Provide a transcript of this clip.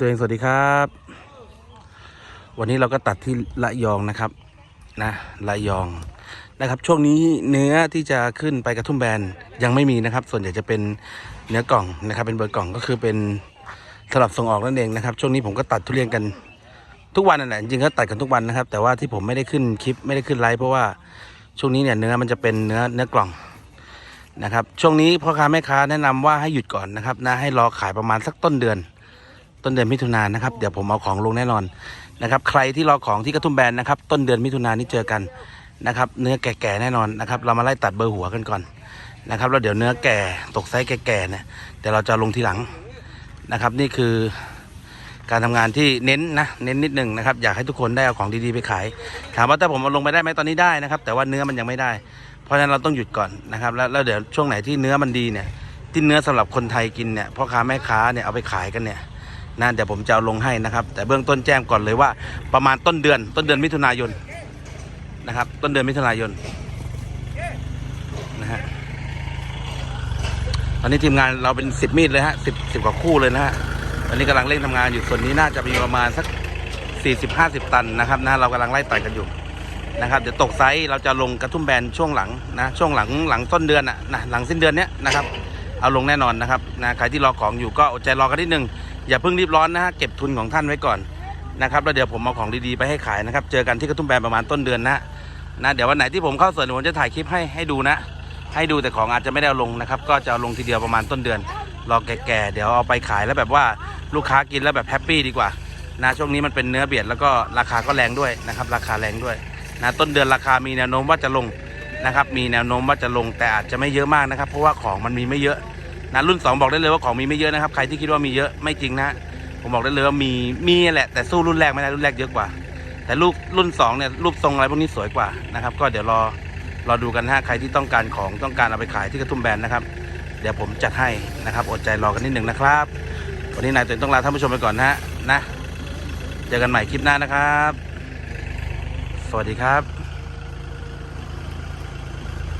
ตัวเองสวัสดีครับ วันนี้เราก็ตัดที่ละยองนะครับนะละยองนะครับ ช่วงนี้เนื้อที่จะขึ้นไปกระทุ่มแบนยังไม่มีนะครับ ส่วนใหญ่จะเป็นเนื้อกล่องนะครับ เป็นเบอร์กล่องก็คือเป็นสำหรับส่งออกนั่นเองนะครับ ช่วงนี้ผมก็ตัดทุเรียนกันทุกวันนั่นแหละจริงก็ตัดกันทุกวันนะครับ แต่ว่าที่ผมไม่ได้ขึ้นคลิปไม่ได้ขึ้นไลฟ์เพราะว่าช่วงนี้เนี่ยเนื้อมันจะเป็นเนื้อเนื้อกล่องนะครับ ช่วงนี้พ่อค้าแม่ค้าแนะนำว่าให้หยุดก่อนนะครับนะให้รอขายประมาณสักต้นเดือน ต้นเดือนมิถุนายนนะครับเดี๋ยวผมเอาของลงแน่นอนนะครับใครที่รอของที่กระทุ่มแบนนะครับต้นเดือนมิถุนายนนี้เจอกันนะครับเนื้อแก่ๆแน่นอนนะครับเรามาไล่ตัดเบอร์หัวกันก่อนนะครับแล้วเดี๋ยวเนื้อแก่ตกไซส์แก่ๆเนี่ยเดี๋ยวเราจะลงทีหลังนะครับนี่คือการทำงานที่เน้นนะเน้นนิดหนึ่งนะครับอยากให้ทุกคนได้เอาของดีๆไปขาย ถามว่าถ้าผมเอาลงไปได้ไหมตอนนี้ได้นะครับ แต่ว่าเนื้อมันยังไม่ได้ เพราะฉะนั้นเราต้องหยุดก่อนนะครับแล้วแล้วเดี๋ยวช่วงไหนที่เนื้อมันดีเนี่ยที่เนื้อสำหรับคนไทยกินเนี่ยพ่อค้าแม่ค้าเนี่ยเอาไปขายกันเนี่ย นะเดี๋ยวผมจะเอาลงให้นะครับ แต่เบื้องต้นแจ้งก่อนเลยว่า ประมาณต้นเดือน ต้นเดือนมิถุนายนนะครับ ต้นเดือนมิถุนายนนะฮะตอนนี้ทีมงานเราเป็นสิบมีดเลยฮะสิบสิบกว่าคู่เลยนะฮะตอนนี้กำลังเร่งทำงานอยู่ส่วนนี้น่าจะมีประมาณสักสี่สิบห้าสิบตันนะครับนะเรากำลังไล่ตัดกันอยู่นะครับเดี๋ยวตกไซส์เราจะลงกระทุ่มแบนช่วงหลังนะช่วงหลังหลังต้นเดือนอะนะหลังสิ้นเดือนเนี้ยนะครับเอาลงแน่นอนนะครับนะใครที่รอของอยู่ก็อดใจรอกันนิดนึง อย่าเพิ่งรีบร้อนนะฮะเก็บทุนของท่านไว้ก่อนนะครับแล้วเดี๋ยวผมเอาของดีๆไปให้ขายนะครับ เจอกันที่กระทุ่มแบนประมาณต้นเดือนนะนะเดี๋ยววันไหนที่ผมเข้าสวนผมจะถ่ายคลิปให้ให้ดูนะ ให้ดูแต่ของอาจจะไม่ได้ลงนะครับ ก็จะลงทีเดียวประมาณต้นเดือนรอแก่ๆเดี๋ยวเอาไปขายแล้วแบบว่าลูกค้ากินแล้วแบบแฮปปี้ดีกว่านะช่วงนี้มันเป็นเนื้อเบียดแล้วก็ราคาก็แรงด้วยนะครับ ราคาแรงด้วยนะต้นเดือนราคามีแนวโน้มว่าจะลงนะครับ มีแนวโน้มว่าจะลงแต่อาจจะไม่เยอะมากนะครับ เพราะว่าของมันมีไม่เยอะ นะรุ่น 2 บอกได้เลยว่าของมีไม่เยอะนะครับใครที่คิดว่ามีเยอะไม่จริงนะผมบอกได้เลยว่ามีมีแหละแต่สู้รุ่นแรกไม่ได้รุ่นแรกเยอะกว่า แต่ลูกรุ่น2เนี่ยรูปทรงอะไรพวกนี้สวยกว่านะครับ ก็เดี๋ยวรอรอดูกันนะฮะใครที่ต้องการของต้องการเอาไปขายที่กระทุ่มแบนนะครับ เดี๋ยวผมจัดให้นะครับ อดใจรอกันนิดหนึ่งนะครับวันนี้นายตัวต้องลาท่านผู้ชมไปก่อนนะฮะนะเจอกันใหม่คลิปหน้านะครับ สวัสดีครับ